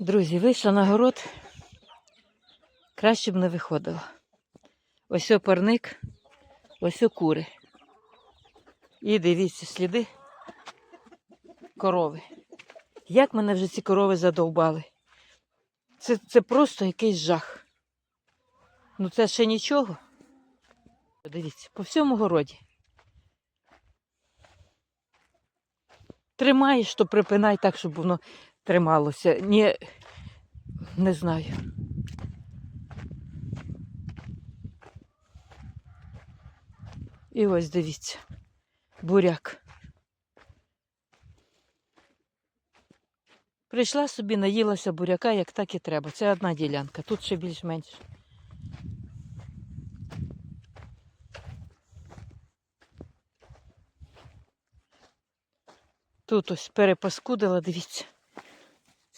Друзі, вийшла на город. Краще б не виходила. Ось о парник, ось кури. І дивіться, сліди корови. Як мене вже ці корови задовбали. Це, це просто якийсь жах. Ну це ще нічого. Дивіться, по всьому городі. Тримаєш, то припинай так, щоб воно трималося. Ні, не знаю. І ось дивіться, буряк. Прийшла собі, наїлася буряка, як так і треба. Це одна ділянка, тут ще більш-менш. Тут ось перепаскудила, дивіться.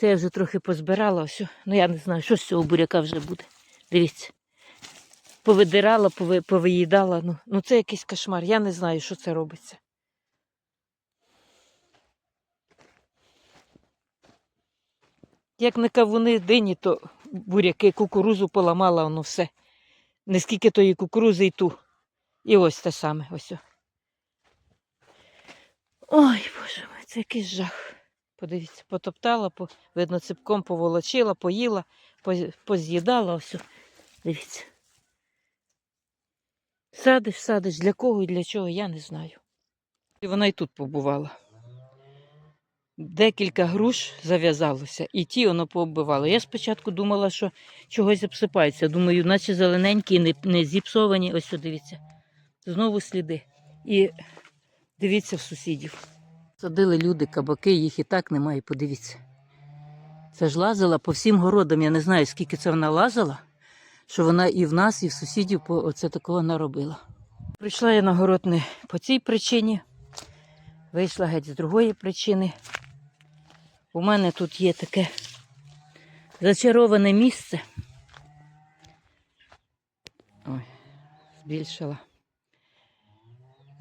Це я вже трохи позбирала, ось. Ну я не знаю, що з цього буряка вже буде. Дивіться. Повидирала, пови- повиїдала. Ну, ну це якийсь кошмар. Я не знаю, що це робиться. Як не кавуни дині, то буряки, кукурузу поламала, воно все. Не скільки тої кукурузи і ту. І ось те саме. Ось. Ой, боже мой, це якийсь жах. Подивіться, потоптала, по, видно, ципком поволочила, поїла, поз- поз'їдала. Ось. Дивіться. Садиш, садиш, для кого і для чого, я не знаю. І вона і тут побувала. Декілька груш зав'язалося, і ті воно пооббивало. Я спочатку думала, що чогось обсипається. Думаю, наче зелененькі, не, не зіпсовані. Ось, дивіться. Знову сліди. І дивіться в сусідів. Садили люди кабаки, їх і так немає. Подивіться. Це ж лазила по всім городам. Я не знаю, скільки це вона лазила, що вона і в нас, і в сусідів по оце такого наробила. Прийшла я на город не по цій причині, вийшла геть з другої причини. У мене тут є таке зачароване місце. Ой, збільшила.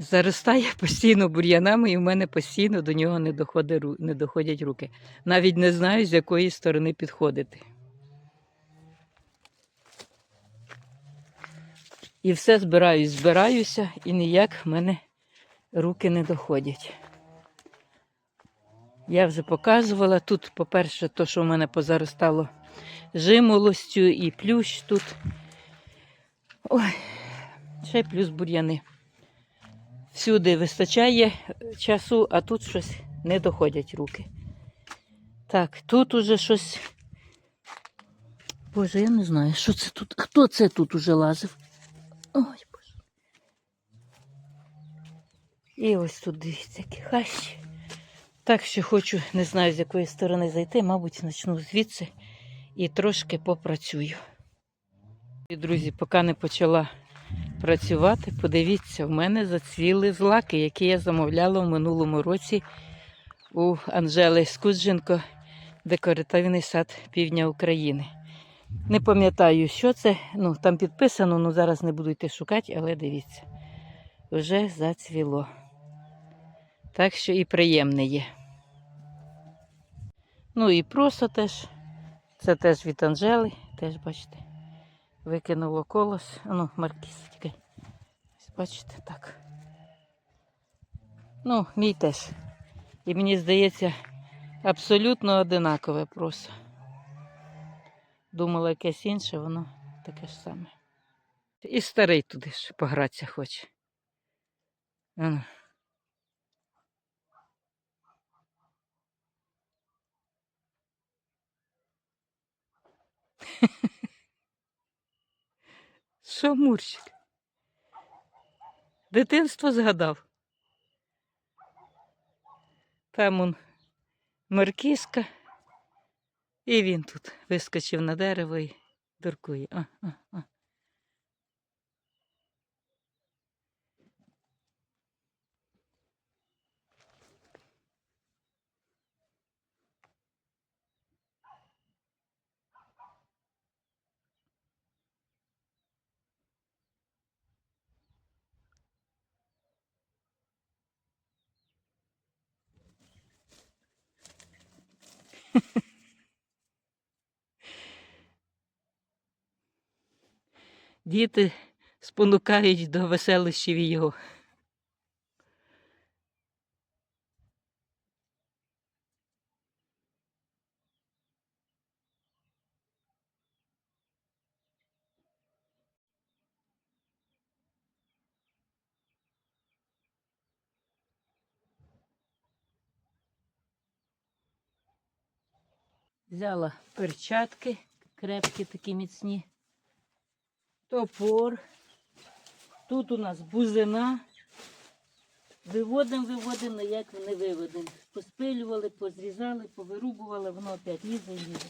Заростає постійно бур'янами, і в мене постійно до нього не, доходить, не доходять руки. Навіть не знаю, з якої сторони підходити. І все збираюсь, збираюся, і ніяк в мене руки не доходять. Я вже показувала тут, по-перше, то, що в мене позаростало жимолостю і плющ тут. Ой, ще плюс бур'яни. Всюди вистачає часу, а тут щось не доходять руки. Так, тут уже щось. Боже, я не знаю, що це тут. Хто це тут уже лазив? Ой, Боже. І ось тут дивіться, які хащі. Так що хочу, не знаю, з якої сторони зайти, мабуть, почну звідси і трошки попрацюю. І, друзі, поки не почала працювати, подивіться, в мене зацвіли злаки, які я замовляла в минулому році у Анжели Скудженко, декоративний сад півдня України. Не пам'ятаю, що це. Ну, там підписано, ну зараз не буду йти шукати, але дивіться, вже зацвіло. Так що і приємне є. Ну і просто теж. Це теж від Анжели, теж бачите. Викинуло колос. Ну, маркіз тільки. Бачите, так. Ну, мій теж. І мені здається, абсолютно одинакове просто. Думала якесь інше, воно таке ж саме. І старий туди ж погратися хоче. Ану. Що Мурчик? Дитинство згадав. Там он маркізка, і він тут вискочив на дерево і дуркує. А, а, а. Діти спонукають до веселощів його. Взяла перчатки, крепкі такі міцні, топор. Тут у нас бузина. Виводимо, виводимо, як не виводимо. Поспилювали, позрізали, повирубували, воно опять лізе лізе.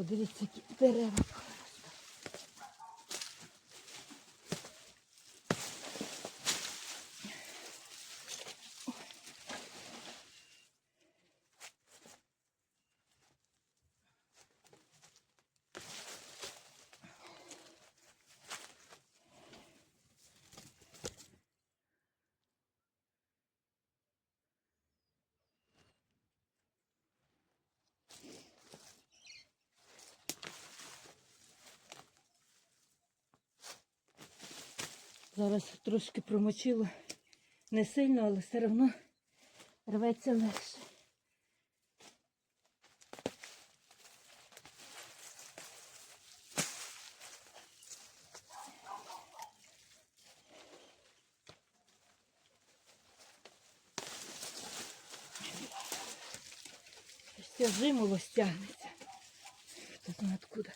Подивіться, які дерева. Зараз трошки промочило. Не сильно, але все одно рветься легше. Все жимоло стягнеться. Хто знає откуда.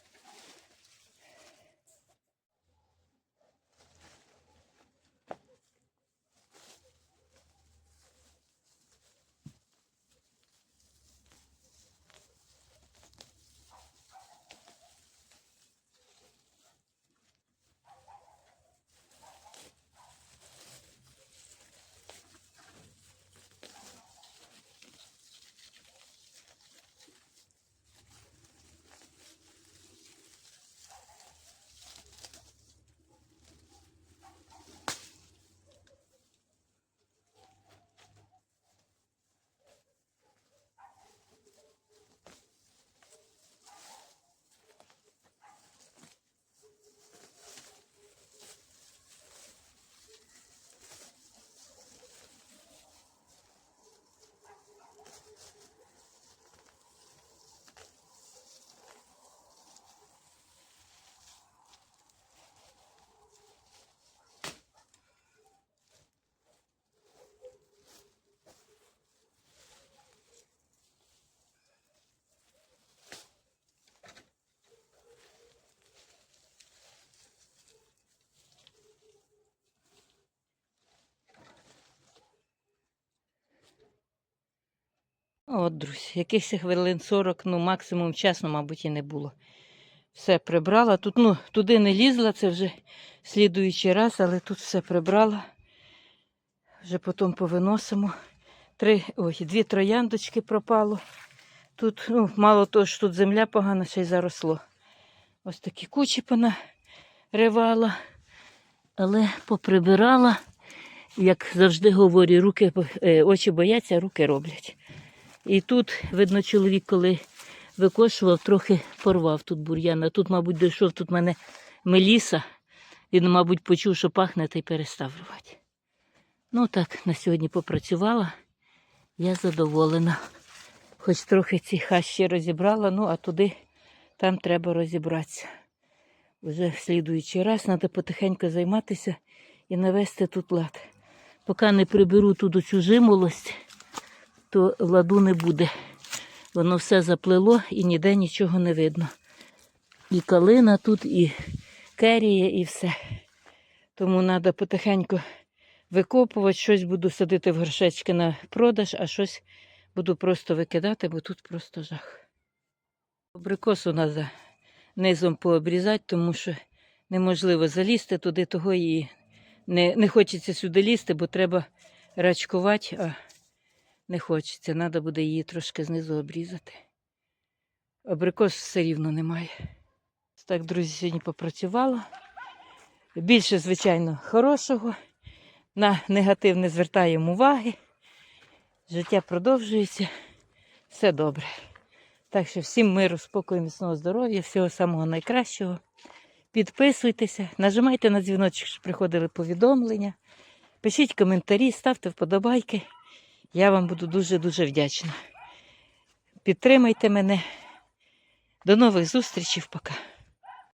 От, друзі, якихось хвилин 40, ну максимум чесно, мабуть, і не було. Все прибрала. Тут, ну, туди не лізла, це вже слідуючий раз, але тут все прибрала. Вже потім повиносимо. Три, ой, дві трояндочки пропало. Тут, ну, мало того, що тут земля погана, ще й заросло. Ось такі кучі понаривала, але поприбирала. Як завжди говорю, руки, е, очі бояться, руки роблять. І тут, видно, чоловік, коли викошував, трохи порвав тут бур'ян. А тут, мабуть, дійшов тут мене меліса. Він, мабуть, почув, що пахне, та й перестав рвати. Ну так, на сьогодні попрацювала. Я задоволена. Хоч трохи ці хащі розібрала, ну а туди там треба розібратися. Вже в слідуючий раз треба потихеньку займатися і навести тут лад. Поки не приберу туди цю жимолость, то ладу не буде. Воно все заплило і ніде нічого не видно. І калина тут, і керія, і все. Тому треба потихеньку викопувати, щось буду садити в горшечки на продаж, а щось буду просто викидати, бо тут просто жах. Абрикосу треба низом пообрізати, тому що неможливо залізти туди, того і не, не хочеться сюди лізти, бо треба рачкувати, а не хочеться. Треба буде її трошки знизу обрізати. Абрикос все рівно немає. Так, друзі, сьогодні попрацювала. Більше, звичайно, хорошого. На негатив не звертаємо уваги. Життя продовжується. Все добре. Так що всім миру, спокою, міцного здоров'я, всього самого найкращого. Підписуйтеся, нажимайте на дзвіночок, щоб приходили повідомлення. Пишіть коментарі, ставте вподобайки. Я вам буду дуже-дуже вдячна. Підтримайте мене. До нових зустрічей. Пока.